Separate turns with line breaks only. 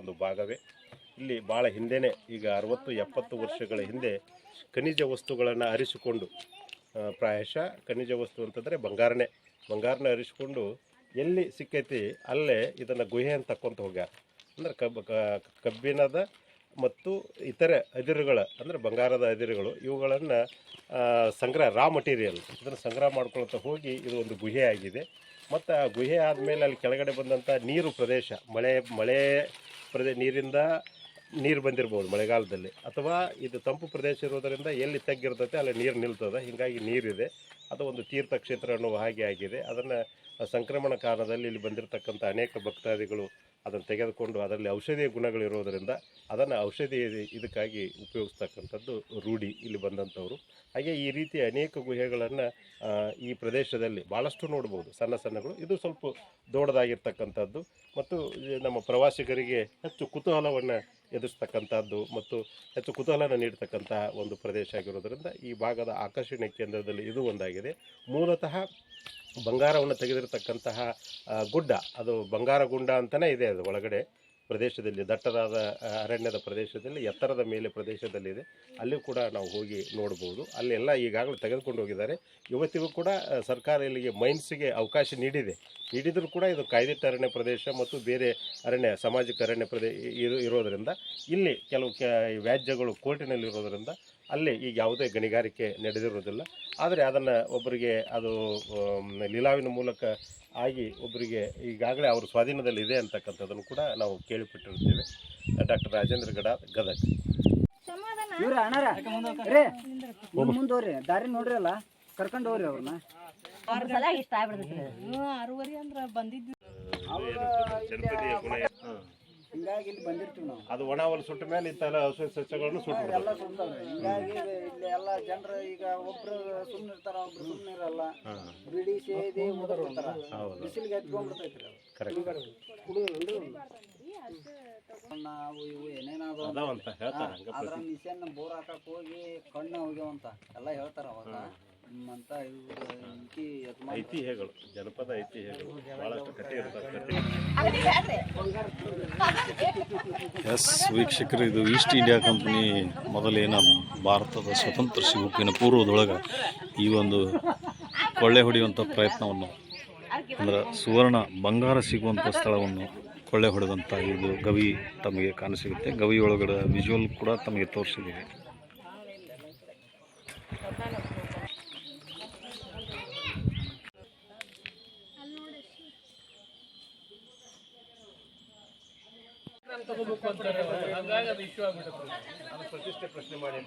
ಒಂದು ಭಾಗವೇ. ಇಲ್ಲಿ ಭಾಳ ಹಿಂದೆನೇ ಈಗ ಅರವತ್ತು ಎಪ್ಪತ್ತು ವರ್ಷಗಳ ಹಿಂದೆ ಖನಿಜ ವಸ್ತುಗಳನ್ನು ಅರಿಸಿಕೊಂಡು ಪ್ರಾಯಶಃ ಖನಿಜ ವಸ್ತು ಅಂತಂದರೆ ಬಂಗಾರನೇ. ಬಂಗಾರನ ಅರಿಸಿಕೊಂಡು ಎಲ್ಲಿ ಸಿಕ್ಕೈತಿ ಅಲ್ಲೇ ಇದನ್ನು ಗುಹೆ ಅಂತ ತಕ್ಕೊಂತ ಹೋಗ್ಯಾರ. ಅಂದ್ರೆ ಕಬ್ಬ ಕಬ್ಬಿಣದ ಮತ್ತು ಇತರೆ ಅದಿರುಗಳ, ಅಂದರೆ ಬಂಗಾರದ ಅದಿರುಗಳು, ಇವುಗಳನ್ನು ಸಂಗ್ರಹ ರಾ ಮಟೀರಿಯಲ್ ಇದನ್ನು ಸಂಗ್ರಹ ಮಾಡ್ಕೊಳ್ತಾ ಹೋಗಿ ಇದು ಒಂದು ಗುಹೆ ಆಗಿದೆ. ಮತ್ತು ಆ ಗುಹೆ ಆದಮೇಲೆ ಅಲ್ಲಿ ಕೆಳಗಡೆ ಬಂದಂಥ ನೀರು ಪ್ರದೇಶ, ಮಳೆ ಮಳೆ ಪ್ರದೇ, ನೀರಿಂದ ನೀರು ಬಂದಿರ್ಬೋದು ಮಳೆಗಾಲದಲ್ಲಿ. ಅಥವಾ ಇದು ತಂಪು ಪ್ರದೇಶ ಇರೋದರಿಂದ ಎಲ್ಲಿ ತಗ್ಗಿರ್ತೈತೆ ಅಲ್ಲಿ ನೀರು ನಿಲ್ತದೆ. ಹೀಗಾಗಿ ನೀರಿದೆ. ಅದು ಒಂದು ತೀರ್ಥಕ್ಷೇತ್ರ ಅನ್ನೋ ಹಾಗೆ ಆಗಿದೆ. ಅದನ್ನು ಸಂಕ್ರಮಣ ಕಾಲದಲ್ಲಿ ಇಲ್ಲಿ ಬಂದಿರತಕ್ಕಂಥ ಅನೇಕ ಭಕ್ತಾದಿಗಳು ಅದನ್ನು ತೆಗೆದುಕೊಂಡು ಅದರಲ್ಲಿ ಔಷಧೀಯ ಗುಣಗಳಿರೋದರಿಂದ ಅದನ್ನು ಔಷಧಿ ಇದಕ್ಕಾಗಿ ಉಪಯೋಗಿಸ್ತಕ್ಕಂಥದ್ದು ರೂಢಿ ಇಲ್ಲಿ ಬಂದಂಥವರು. ಹಾಗೆ ಈ ರೀತಿ ಅನೇಕ ಗುಹೆಗಳನ್ನು ಈ ಪ್ರದೇಶದಲ್ಲಿ ಭಾಳಷ್ಟು ನೋಡ್ಬೋದು. ಸಣ್ಣ ಸಣ್ಣಗಳು. ಇದು ಸ್ವಲ್ಪ ದೊಡ್ಡದಾಗಿರ್ತಕ್ಕಂಥದ್ದು. ಮತ್ತು ನಮ್ಮ ಪ್ರವಾಸಿಗರಿಗೆ ಹೆಚ್ಚು ಕುತೂಹಲವನ್ನು ಎದುರಿಸ್ತಕ್ಕಂಥದ್ದು ಮತ್ತು ಹೆಚ್ಚು ಕುತೂಹಲನ ನೀಡತಕ್ಕಂತಹ ಒಂದು ಪ್ರದೇಶ ಆಗಿರೋದರಿಂದ ಈ ಭಾಗದ ಆಕರ್ಷಣೆ ಕೇಂದ್ರದಲ್ಲಿ ಇದು ಒಂದಾಗಿದೆ. ಮೂಲತಃ ಬಂಗಾರವನ್ನು ತೆಗೆದಿರತಕ್ಕಂತಹ ಗುಡ್ಡ. ಅದು ಬಂಗಾರ ಗುಂಡ ಅಂತಲೇ ಇದೆ ಅದು ಒಳಗಡೆ ಪ್ರದೇಶದಲ್ಲಿ, ದಟ್ಟದಾದ ಅರಣ್ಯದ ಪ್ರದೇಶದಲ್ಲಿ, ಎತ್ತರದ ಮೇಲೆ ಪ್ರದೇಶದಲ್ಲಿದೆ ಅಲ್ಲಿ ಕೂಡ ನಾವು ಹೋಗಿ ನೋಡ್ಬೋದು. ಅಲ್ಲೆಲ್ಲ ಈಗಾಗಲೇ ತೆಗೆದುಕೊಂಡು ಹೋಗಿದ್ದಾರೆ. ಇವತ್ತಿಗೂ ಕೂಡ ಸರ್ಕಾರ ಇಲ್ಲಿಗೆ ಮೈನ್ಸ್ಗೆ ಅವಕಾಶ ನೀಡಿದೆ. ನೀಡಿದರೂ ಕೂಡ ಇದು ಕಾಯ್ದಿಟ್ಟ ಅರಣ್ಯ ಪ್ರದೇಶ ಮತ್ತು ಬೇರೆ ಅರಣ್ಯ, ಸಾಮಾಜಿಕ ಅರಣ್ಯ ಪ್ರದೇಶ ಇರೋ, ಇರೋದರಿಂದ, ಇಲ್ಲಿ ಕೆಲವು ಕ್ಯಾ ವ್ಯಾಜ್ಯಗಳು ಕೋರ್ಟಿನಲ್ಲಿ ಇರೋದರಿಂದ ಅಲ್ಲಿ ಈಗ ಯಾವುದೇ ಗಣಿಗಾರಿಕೆ ನಡೆದಿರುವುದಿಲ್ಲ. ಆದರೆ ಅದನ್ನು ಒಬ್ಬರಿಗೆ ಅದು ಲೀಲಾವಿನ ಮೂಲಕ ಆಗಿ ಒಬ್ಬರಿಗೆ ಈಗಾಗಲೇ ಅವ್ರ ಸ್ವಾಧೀನದಲ್ಲಿ ಇದೆ ಅಂತಕ್ಕಂಥದ್ದನ್ನು ಕೂಡ ನಾವು ಕೇಳಿಪಟ್ಟಿರುತ್ತೇವೆ. ಡಾಕ್ಟರ್ ರಾಜೇಂದ್ರ ಗಡ ಗದಗ್.
ಇವ್ರ ಅಣ್ಣಾರ. ರೇ ನೀವು ಮುಂದೋರಿ ದಾರಿ ನೋಡ್ರಿ ಅಲ್ಲ ಕರ್ಕೊಂಡು ಹೋಗ್ರಿ ಅವ್ರನ್ನ.
ಸಲ ಇಷ್ಟ ಆಗ್ಬಿಡ್ತೈತ್ರಿ
ಆರೂವರೆ ಅಂದ್ರ
ಹ್ಮ್.
ಹಿಂಗಾಗಿ ಇಲ್ಲಿ ಬಂದಿರ್ತೀವಿ ನಾವು.
ಅದು ಒಣ ಹೊಲ ಸುಟ್ಟ ಮೇಲೆ ಇಂಥೆಲ್ಲ ಹಸು ಸಸ್ಯಗಳನ್ನು ಸುಟ್ಟು
ಎಲ್ಲ ಸುಡ್ತಾವ್ರಿ ಹಿಂಗಾಗಿ ಇಲ್ಲಿ ಎಲ್ಲ ಜನರು ಈಗ ಒಬ್ರು ಸುಮ್ಮನೆ ಇರ್ತಾರ ಒಬ್ರು ಸುಮ್ಮನೆ ಇರಲ್ಲ ಬಿಡಿ ಸೇದಿ ಮುದರ್ತಾರ
ಹೌದು.
ಬಿಸಿಲಿಗೆ ಹತ್ಕೊಂಡ್ಬಿಡ್ತೈತ್ರಿ ಅದು. ನಾವು ಇವು ಏನೇನಾದ್ರು
ಅದಾವಂತ ಹೇಳ್ತಾರೆ ಹಂಗ
ಅದ್ರ ಮಿಷನ್ ಬೋರ್ ಹಾಕಕ್ ಹೋಗಿ ಕಣ್ಣು ಹೋಗ್ಯಾವಂತ ಎಲ್ಲ ಹೇಳ್ತಾರ ಅವಾಗ. ಅಂತ ಇವು
ಐತಿಹ್ಯಗಳು ಜನಪದ ಐತಿಹ್ಯಗಳು ಬಹಳಷ್ಟು ಕಟ್ಟಿ ಇರ್ತಾರೆ ಕಥೆ
ಎಸ್ ವೀಕ್ಷಕರು, ಇದು ಈಸ್ಟ್ ಇಂಡಿಯಾ ಕಂಪ್ನಿ ಮೊದಲೇನ ಭಾರತದ ಸ್ವತಂತ್ರ ಸಿಗುವಿನ ಪೂರ್ವದೊಳಗೆ ಈ ಒಂದು ಕೊಳ್ಳೆ ಹೊಡೆಯುವಂಥ ಪ್ರಯತ್ನವನ್ನು, ಅಂದ್ರೆ ಸುವರ್ಣ ಬಂಗಾರ ಸಿಗುವಂಥ ಸ್ಥಳವನ್ನು ಕೊಳ್ಳೆ ಹೊಡೆದಂಥ ಇದು ಗವಿ ತಮಗೆ ಕಾಣಸಿಗುತ್ತೆ ಗವಿಯೊಳಗಡೆ ವಿಜುವಲ್ ಕೂಡ ತಮಗೆ ತೋರಿಸಿದ್ದೀವಿ.
ಪ್ರತಿಷ್ಠೆ ಪ್ರಶ್ನೆ ಮಾಡಿ